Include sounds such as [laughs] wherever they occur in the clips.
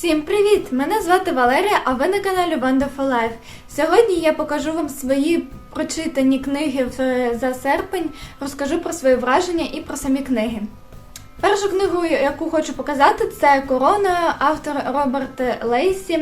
Всім привіт! Мене звати Валерія, а ви на каналі Wonderful Life. Сьогодні я покажу вам свої прочитані книги в- за серпень, розкажу про свої враження і про самі книги. Першу книгу, яку хочу показати, це Корона, автор Роберт Лейсі.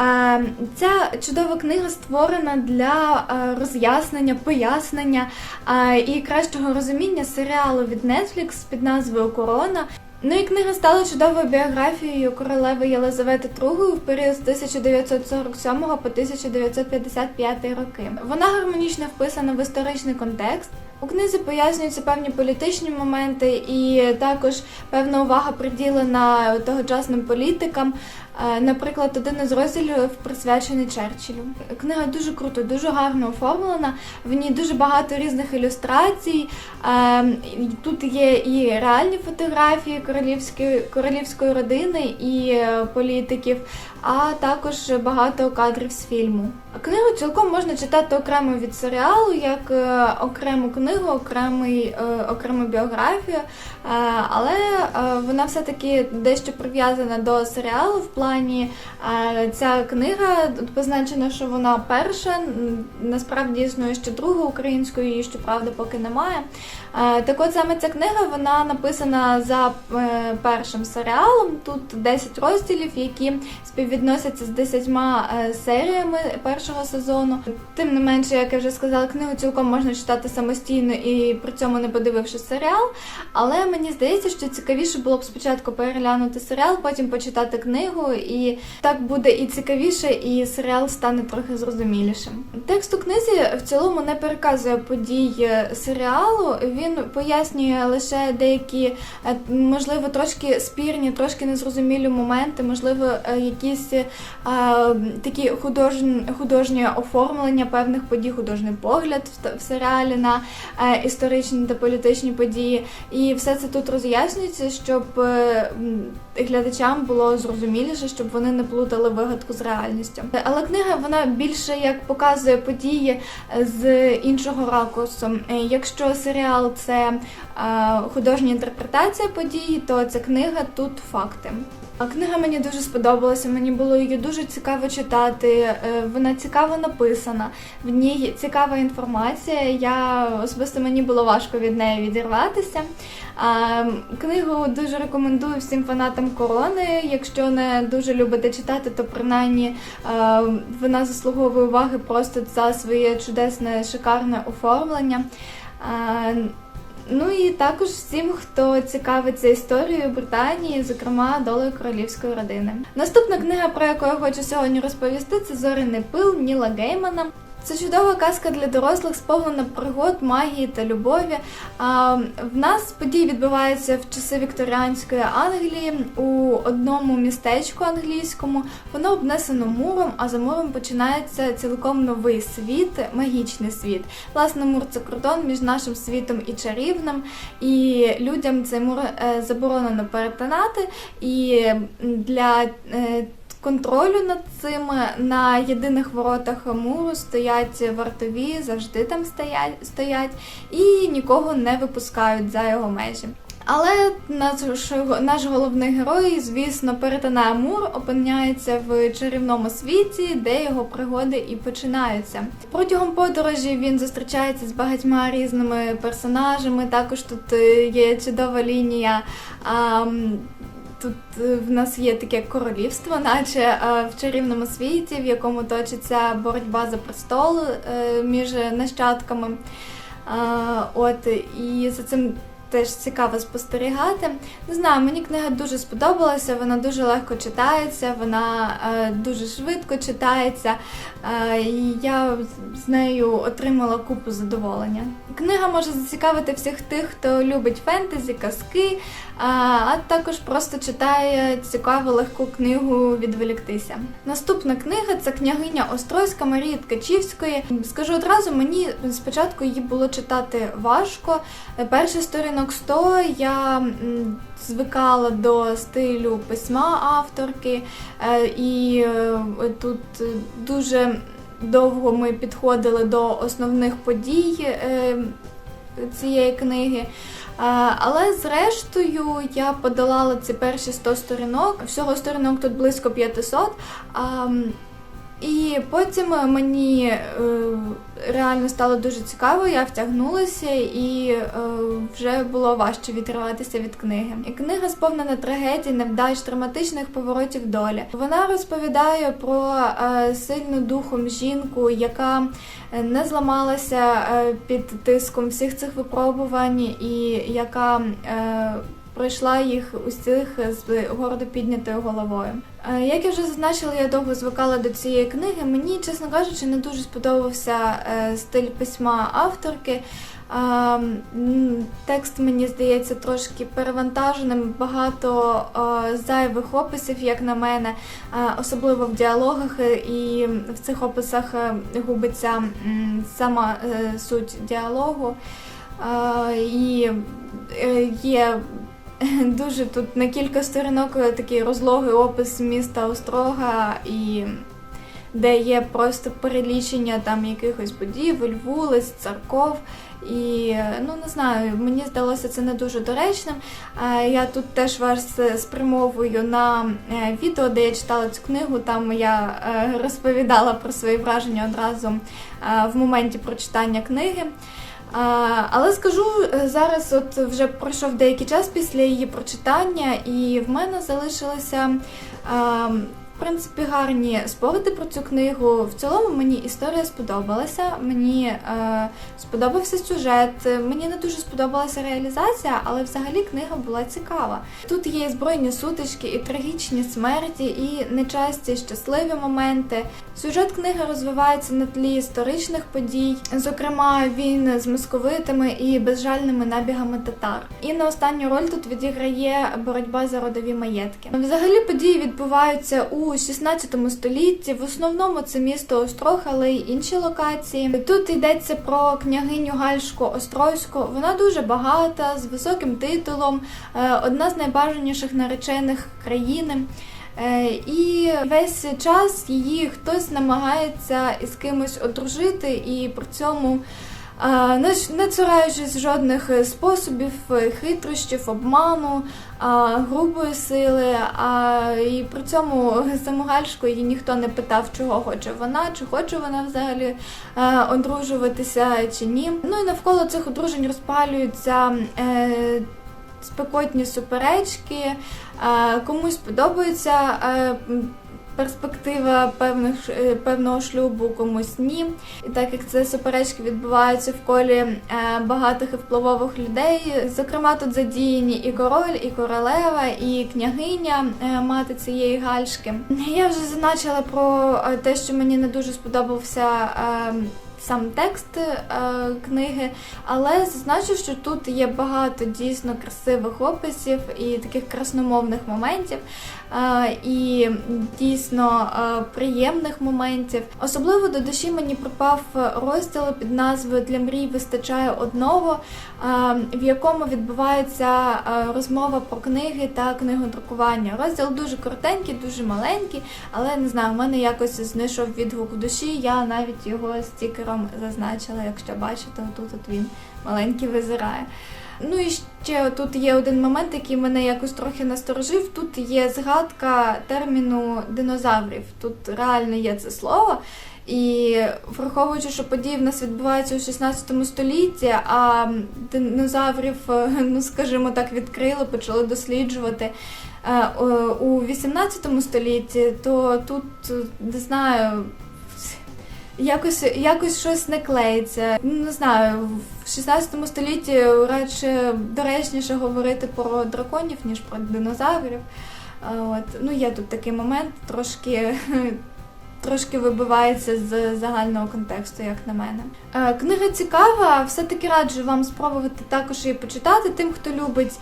Е, Ця чудова книга створена для е, роз'яснення, пояснення е, і кращого розуміння серіалу від Netflix під назвою Корона. Ну і книга стала чудовою біографією королеви Єлизавети II в період з 1947 по 1955 роки. Вона гармонічно вписана в історичний контекст. У книзі пояснюються певні політичні моменти, і також певна увага приділена тогочасним політикам. Е, Наприклад, один із розділів присвячений Черчиллю. Книга дуже круто, дуже гарно оформлена. В ній дуже багато різних ілюстрацій. Е, Тут є і реальні фотографії королівської, королівської родини і е, політиків, а також багато кадрів з фільму. Книгу цілком можна читати окремо від серіалу, як е, окрему книгу, окремий, е, окрему біографію, е, але вона все-таки дещо прив'язана до серіалу в плані ця книга тут позначено, що вона перша. Насправді існує ще друга українською, її щоправда поки немає. Е, Так от саме ця книга вона написана за е, першим серіалом. Тут 10 розділів, які співвідносяться з 10 е, серіями першого сезону. Тим не менше, як я вже сказала, книгу цілком можна читати самостійно і при цьому не подививши серіал. Але мені здається, що цікавіше було б спочатку переглянути серіал, потім почитати книгу, і так буде і цікавіше, і серіал стане трохи зрозумілішим. Текст у книзі в цілому не переказує подій серіалу. Він пояснює лише деякі, е, можливо, трошки спірні, трошки незрозумілі моменти, можливо, е, якісь е, такі художні, художнє оформлення певних подій, художній погляд в, в серіалі на е, історичні та політичні події. І все це тут роз'яснюється, щоб глядачам було зрозуміліше, щоб вони не плутали вигадку з реальністю. Але книга вона більше як показує події з іншого ракурсу. Якщо серіал це е, художня інтерпретація подій, то ця книга тут факти. Книга мені дуже сподобалася, мені було її дуже цікаво читати. е, Вона цікаво написана, в ній цікава інформація. Я особисто мені було важко від неї відірватися. Книгу дуже рекомендую всім фанатам корони. Якщо не дуже любите читати, то принаймні е, вона заслуговує уваги просто за своє чудесне, шикарне оформлення. Ну і також всім, хто цікавиться історією Британії, зокрема долею королівської родини. Наступна книга, про яку я хочу сьогодні розповісти, це Зоряний пил Ніла Геймана. Це чудова казка для дорослих, сповнена пригод, магії та любові. А, в нас події відбуваються в часи вікторіанської Англії у одному містечку англійському. Воно обнесено муром, а за муром починається цілком новий світ, магічний світ. Власне, мур це кордон між нашим світом і чарівним, і людям цей мур е, заборонено перетинати. І для е, контролю над цим на єдиних воротах муру стоять вартові, завжди там стоять, і нікого не випускають за його межі. Але наш, наш головний герой, звісно, перетинає мур, опиняється в чарівному світі, де його пригоди і починаються. Протягом подорожі він зустрічається з багатьма різними персонажами. Також тут е, є чудова лінія. ам, Тут е, в нас є таке королівство, наче е, в чарівному світі, в якому точиться боротьба за престол е, між нащадками. От і за цим теж цікаво спостерігати. Не знаю, мені книга дуже сподобалася, вона дуже легко читається, вона дуже швидко читається. І я з нею отримала купу задоволення. Книга може зацікавити всіх тих, хто любить фентезі, казки, а, також просто читає цікаву легку книгу відволіктися. Наступна книга це княгиня Острозька Марії Ткачівської. Скажу одразу, мені спочатку її було читати важко. Перший сторінок 100 я звикала до стилю письма авторки, е, і е, тут дуже довго ми підходили до основних подій е, цієї книги. Але зрештою я подолала ці перші 100 сторінок. Всього сторінок тут близько 500. І потім мені е, реально стало дуже цікаво, я втягнулася і е, вже було важче відриватися від книги. І книга сповнена трагедій, невдач, драматичних поворотів долі. Вона розповідає про е, сильну духом жінку, яка е, не зламалася е, під тиском всіх цих випробувань, і яка е, пройшла їх усіх з гордо піднятою головою. Е, Як я вже зазначила, я довго звикала до цієї книги. Мені, чесно кажучи, не дуже сподобався е, стиль письма авторки. Текст мені здається трошки перевантаженим, багато е, зайвих описів, як на мене, е, особливо в діалогах, е, і в цих описах е, губиться сама е, суть діалогу. Е, І е, є [laughs] дуже тут на кілька сторінок е, такий розлогий опис міста Острога, і де є просто перелічення там якихось будівель, вулиць, церков. І е, ну не знаю, мені здалося це не дуже доречним. Я тут теж вас е, спрямовую на відео, де я читала цю книгу. Там я розповідала про свої враження одразу в моменті прочитання книги. Але скажу е, зараз, от вже пройшов деякий час після її прочитання, і в мене залишилися. Принципі, гарні спогади про цю книгу. В цілому мені історія сподобалася. Мені е, сподобався сюжет. Мені не дуже сподобалася реалізація, але взагалі книга була цікава. Тут є і збройні сутички, і трагічні смерті, і нечасті щасливі моменти. Сюжет книги розвивається на тлі історичних подій, зокрема війни з московитами і безжальними набігами татар. І на останню роль тут відіграє боротьба за родові маєтки. Взагалі події відбуваються у 16 столітті. В основному це місто Острог, але й інші локації. Тут йдеться про княгиню Гальшку Острозьку. Вона дуже багата, з високим титулом, е, одна з найбажаніших наречених країни. Е, І весь час її хтось намагається із кимось одружити, і при цьому не цураючись жодних е, способів, е, хитрощів, обману, грубої сили. І при цьому її ніхто не питав, чого хоче вона, чи хоче вона взагалі е, одружуватися чи ні. Ну і навколо цих одружень розпалюються. Спекотні суперечки, комусь подобається перспектива певних е, певного шлюбу, комусь ні. І так як це суперечки відбуваються в колі е, багатих і впливових людей, зокрема тут задіяні і король, і королева, і княгиня, е, мати цієї гальшки. Я вже зазначила про те, що мені не дуже сподобався. Сам текст е, книги, але зазначу, що тут є багато дійсно красивих описів і таких красномовних моментів, е, і дійсно е, приємних моментів. Особливо до душі мені припав розділ під назвою Для мрій вистачає одного, е, в якому відбувається е, розмова про книги та книгодрукування. Розділ дуже коротенький, дуже маленький, але не знаю, в мене якось знайшов відгук в душі. Я навіть його стікером зазначила, якщо бачите, отут от він маленький визирає. Ну і ще тут є один момент, який мене якось трохи насторожив. Тут є згадка терміну динозаврів. Тут реально є це слово. І враховуючи, що події в нас відбуваються у 16 столітті, а динозаврів, [laughs] ну скажімо так, відкрили, почали досліджувати е, у 18 столітті, то тут не знаю. Якось, якось щось не клеїться. Не знаю, в 16 столітті радше доречніше говорити про драконів, ніж про динозаврів. От. Ну, є тут такий момент, трошки, [laughs] трошки вибивається з загального контексту, як на мене. Е, Книга цікава, все-таки раджу вам спробувати також її почитати, тим, хто любить.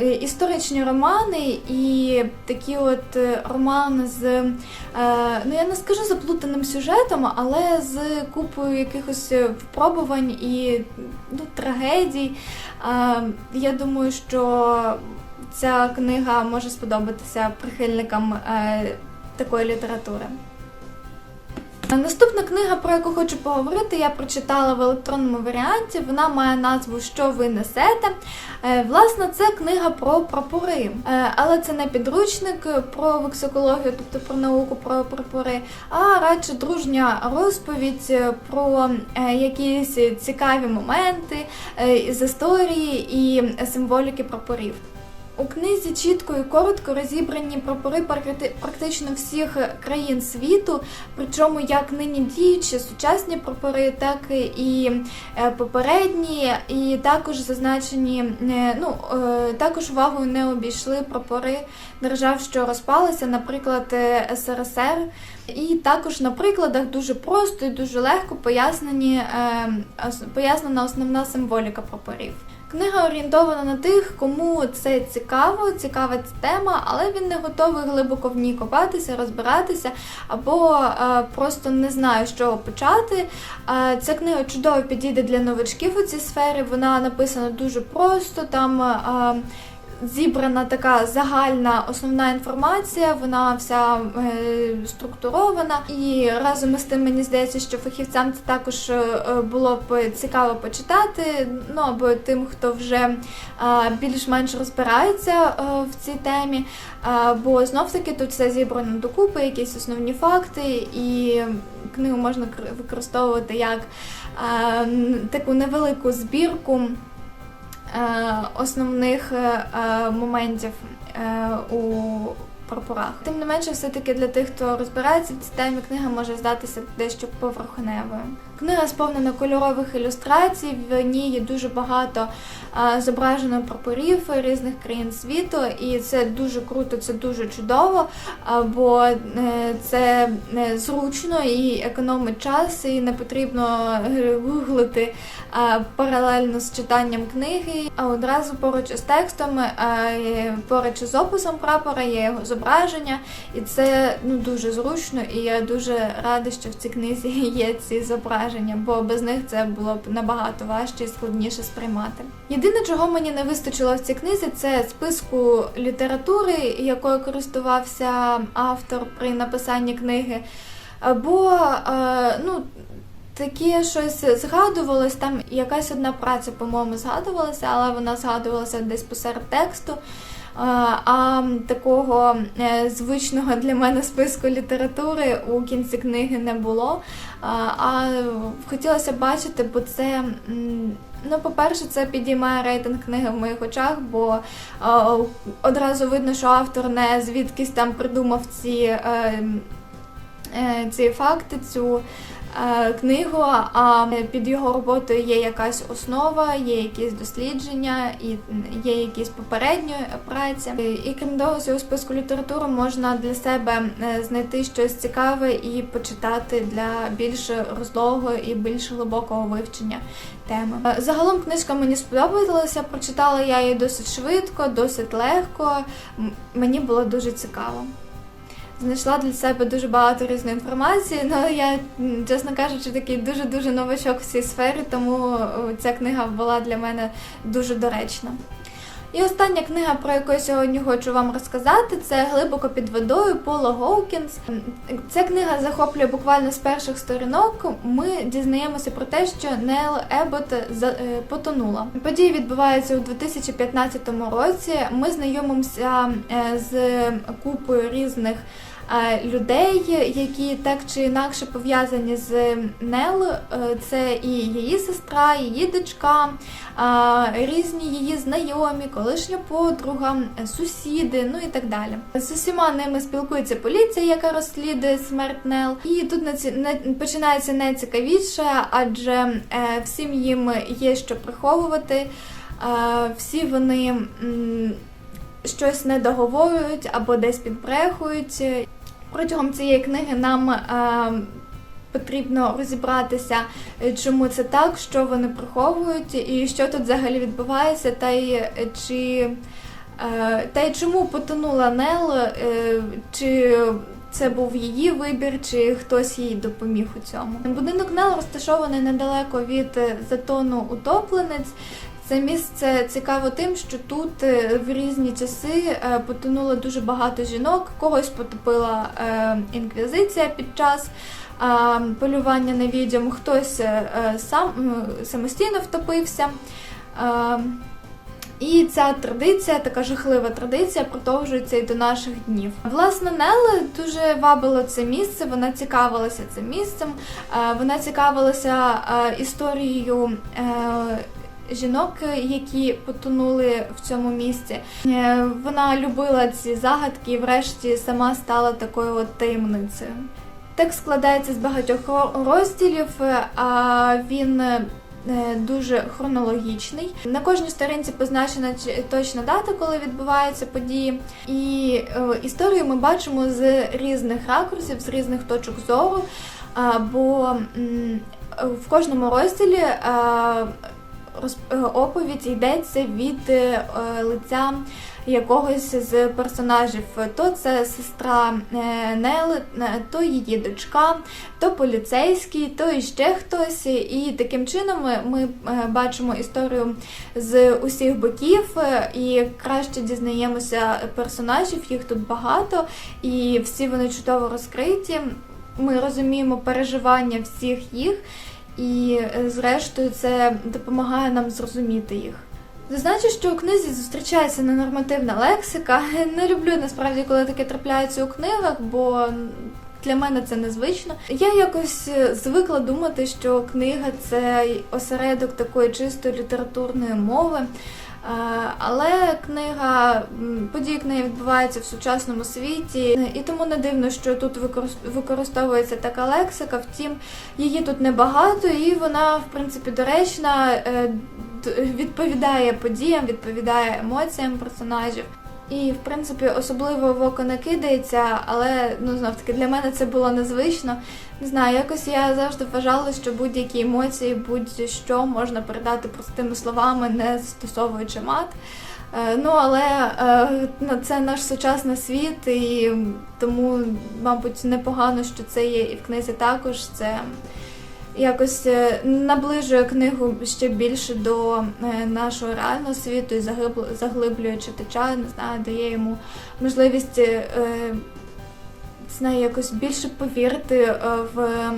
Е, Історичні романи і такі от е, романи з, е, ну я не скажу заплутаним сюжетом, але з купою якихось випробувань і ну, трагедій. Я думаю, що ця книга може сподобатися прихильникам такої літератури. Наступна книга, про яку хочу поговорити, я прочитала в електронному варіанті. Вона має назву Що ви несете. Е, Власне, це книга про прапори, Е, але це не підручник про вексикологію, тобто про науку про прапори, а радше дружня розповідь про е, якісь цікаві моменти із історії і символіки прапорів. У книзі чітко і коротко розібрані прапори практично всіх країн світу, причому як нині діючі сучасні прапори, так і е, попередні, і також зазначені, е, ну е, також увагою не обійшли прапори держав, що розпалися, наприклад, е, СРСР. І також на прикладах дуже просто і дуже легко пояснені, е, пояснена основна символіка прапорів. Книга орієнтована на тих, кому це цікаво, цікава ця тема, але він не готовий глибоко в ній копатися, розбиратися, або е, просто не знає, з чого почати. Е, ця книга чудово підійде для новачків у цій сфері. Вона написана дуже просто. Там е, зібрана така загальна основна інформація, вона вся е, структурована. І разом із тим мені здається, що фахівцям це також е, було б цікаво почитати. Ну або тим, хто вже е, більш-менш розбирається е, в цій темі. Е, бо знов таки тут все зібрано докупи, якісь основні факти, і книгу можна використовувати як е, таку невелику збірку е, основних е, е, моментів е, у прапорах. Тим не менше, все-таки для тих, хто розбирається в цій темі, книга може здатися дещо поверхневою. Книга сповнена кольорових ілюстрацій, в ній є дуже багато зображено прапорів різних країн світу, і це дуже круто, це дуже чудово, бо е, це е, зручно і економить час, і не потрібно гуглити паралельно з читанням книги, а одразу поруч із текстом, поруч із описом прапора є його зображення, і це ну дуже зручно, і я дуже рада, що в цій книзі [laughs] є ці зображення, бо без них це було б набагато важче і складніше сприймати. Єдине, чого мені не вистачило в цій книзі, це списку літератури, якою користувався автор при написанні книги. Бо е, ну, таке щось згадувалось, там якась одна праця, по-моєму, згадувалася, але вона згадувалася десь посеред тексту. А, такого е, звичного для мене списку літератури у кінці книги не було. А, хотілося бачити, бо це. Ну, по-перше, це підіймає рейтинг книги в моїх очах, бо е, одразу видно, що автор не звідкись там придумав ці, е, ці факти, цю е, книгу, а під його роботою є якась основа, є якісь дослідження і є якісь попередні праці. І крім того, цього списку літератури можна для себе е, знайти щось цікаве і почитати для більш розлогого і більш глибокого вивчення теми. Е, Загалом книжка мені сподобалася, прочитала я її досить швидко, досить легко. Мені було дуже цікаво. Знайшла для себе дуже багато різної інформації, але я, чесно кажучи, такий дуже-дуже новачок в цій сфері, тому ця книга була для мене дуже доречна. І остання книга, про яку я сьогодні хочу вам розказати, це Глибоко під водою Пола Гоукінс. Ця книга захоплює буквально з перших сторінок. Ми дізнаємося про те, що Нел Ебот е, потонула. Події відбуваються у 2015 році. Ми знайомимося е, з купою різних. Людей, які так чи інакше пов'язані з Нел, Е, це і її сестра, її дочка, різні її знайомі, колишня подруга, сусіди, ну і так далі. З усіма ними спілкується поліція, яка розслідує смерть Нел. І тут починається найцікавіше, адже е, всім їм є що приховувати. Е, всі вони щось не договорюють або десь підбрехують. Протягом цієї книги нам е, потрібно розібратися, е, чому це так, що вони приховують, і що тут взагалі відбувається, та й е, чи та й чому потонула Нел, чи це був її вибір, чи хтось їй допоміг у цьому. Будинок Нел розташований недалеко від затону Утопленець. Це місце цікаво тим, що тут е, в різні часи е, потонуло дуже багато жінок, когось потопила е, інквізиція під час полювання на відьом, хтось сам самостійно втопився. І ця традиція, така жахлива традиція, продовжується і до наших днів. Власне, Нелли дуже вабило це місце. Вона цікавилася цим місцем. Вона цікавилася історією. Е, Жінок, які потонули в цьому місці, Е, вона любила ці загадки і, врешті, сама стала такою от таємницею. Текст складається з багатьох розділів, е, а він е, дуже хронологічний. На кожній сторінці позначена точна дата, коли відбуваються події. І е, історію ми бачимо з різних ракурсів, з різних точок зору. Бо в кожному розділі е, роз- е, оповідь йдеться від е, лиця якогось з персонажів. То це сестра е, Нели, е, то її дочка, то поліцейський, то іще хтось. І таким чином ми, е, бачимо історію з усіх боків е, і краще дізнаємося персонажів, їх тут багато, і всі вони чудово розкриті. Ми розуміємо переживання всіх їх, і е, зрештою це допомагає нам зрозуміти їх. Зазначу, що у книзі зустрічається ненормативна лексика. [laughs] Не люблю насправді, коли таке трапляється у книгах, бо для мене це незвично. Я якось е, звикла думати, що книга це осередок такої чистої літературної мови. Е, Але книга, події книги відбуваються в сучасному світі, і тому не дивно, що тут використовується така лексика. Втім, її тут небагато, і вона, в принципі, доречна, е, відповідає подіям, відповідає емоціям персонажів. І, в принципі, особливо в око не кидається, але ну знов таки для мене це було незвично. Не знаю, якось я завжди вважала, що будь-які емоції, будь-що можна передати простими словами, не застосовуючи мат. Е, Ну, але е, це наш сучасний світ, і тому, мабуть, непогано, що це є і в книзі також. Це якось е, наближує книгу ще більше до е, нашого реального світу і заглиб- заглиблює читача, не знаю, дає йому можливість знає, якось більше повірити е, в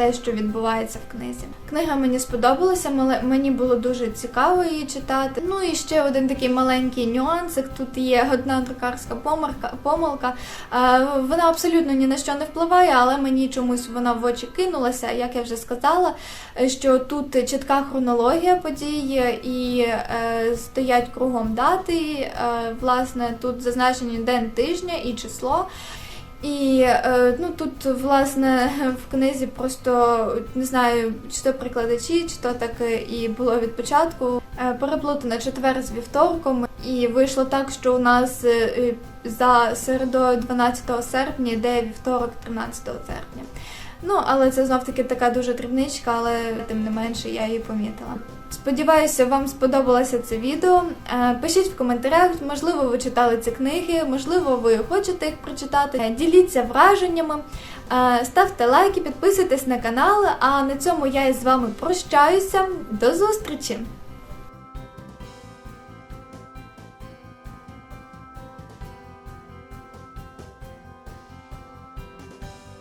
те, що відбувається в книзі. Книга мені сподобалася, мені було дуже цікаво її читати. Ну і ще один такий маленький нюансик. Тут є одна друкарська помилка. Е, Вона абсолютно ні на що не впливає, але мені чомусь вона в очі кинулася. Як я вже сказала, що тут чітка хронологія подій і е, стоять кругом дати. Е, власне, тут зазначені день тижня і число. І е, ну тут, власне, в книзі просто не знаю, чи то прикладачі, чи то так і було від початку. Е, переплутано четвер з вівторком, і вийшло так, що у нас е, за середою 12 серпня йде вівторок 13 серпня. Ну, але це знов таки така дуже дрібничка, але тим не менше я її помітила. Сподіваюся, вам сподобалося це відео. Е, Пишіть в коментарях, можливо, ви читали ці книги, можливо, ви хочете їх прочитати. Е, Діліться враженнями, е, ставте лайки, підписуйтесь на канал. А на цьому я із вами прощаюся. До зустрічі!